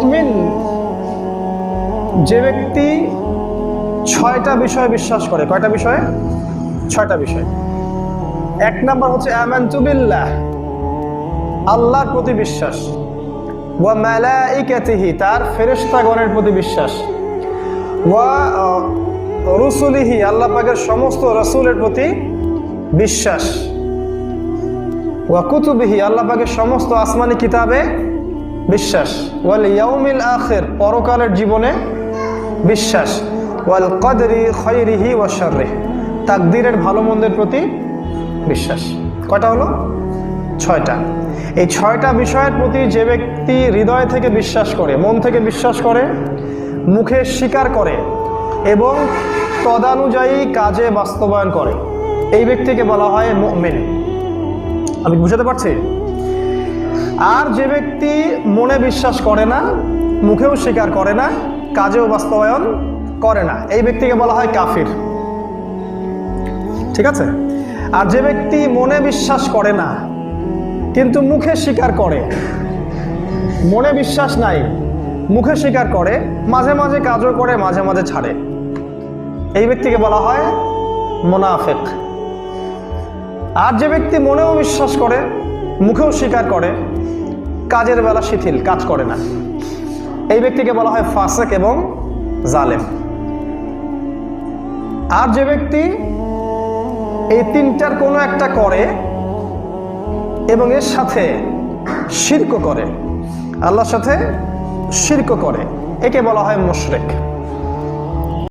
মুমিন যে ব্যক্তি ছয়টা বিষয়ে বিশ্বাস করে, কয়টা বিষয়ে? ছয়টা বিষয়। এক নাম্বার হচ্ছে আল্লাহর প্রতি বিশ্বাস। তার ফেরেশতাগণের প্রতি বিশ্বাস। রুসুলিহি আল্লাহ পাকের সমস্ত রসুলের প্রতি বিশ্বাস। ওয়া কুতুবিহি আল্লাহ পাকের সমস্ত আসমানি কিতাবে বিশ্বাস। ওয়াল ইয়াউমিল আখির, পরকালের জীবনে বিশ্বাস। ওয়াল কদরি খৈরিহি ওয়া শাররিহি তাকদীরের ভালো মন্দের প্রতি বিশ্বাস। কয়টা হলো? ছয়টা। এই ছয়টা বিষয়ের প্রতি যে ব্যক্তি হৃদয় থেকে বিশ্বাস করে, মন থেকে বিশ্বাস করে, মুখে স্বীকার করে এবং তদানুযায়ী কাজে বাস্তবায়ন করে, এই ব্যক্তিকে বলা হয় মুমিন। আমি বুঝাতে পারছি? আর যে ব্যক্তি মনে বিশ্বাস করে না, মুখেও স্বীকার করে না, কাজেও বাস্তবায়ন করে না, এই ব্যক্তিকে বলা হয় কাফির। ঠিক আছে? আর যে ব্যক্তি মনে বিশ্বাস করে না, কিন্তু মুখে স্বীকার করে, মনে বিশ্বাস নাই, মুখে স্বীকার করে, মাঝে মাঝে কাজও করে, মাঝে মাঝে ছাড়ে। এই ব্যক্তিকে বলা হয় মোনাফেক। আর যে ব্যক্তি মনেও বিশ্বাস করে, মুখেও স্বীকার করে কাজের বেলা শিথিল, কাজ করে না। এই ব্যক্তিকে বলা হয় ফাসেক এবং জালেম। আর যে ব্যক্তি এই তিনটার কোনো একটা করে এবং এর সাথে শির্ক করে, আল্লাহর সাথে শির্ক করে, একে বলা হয় মুশরেক।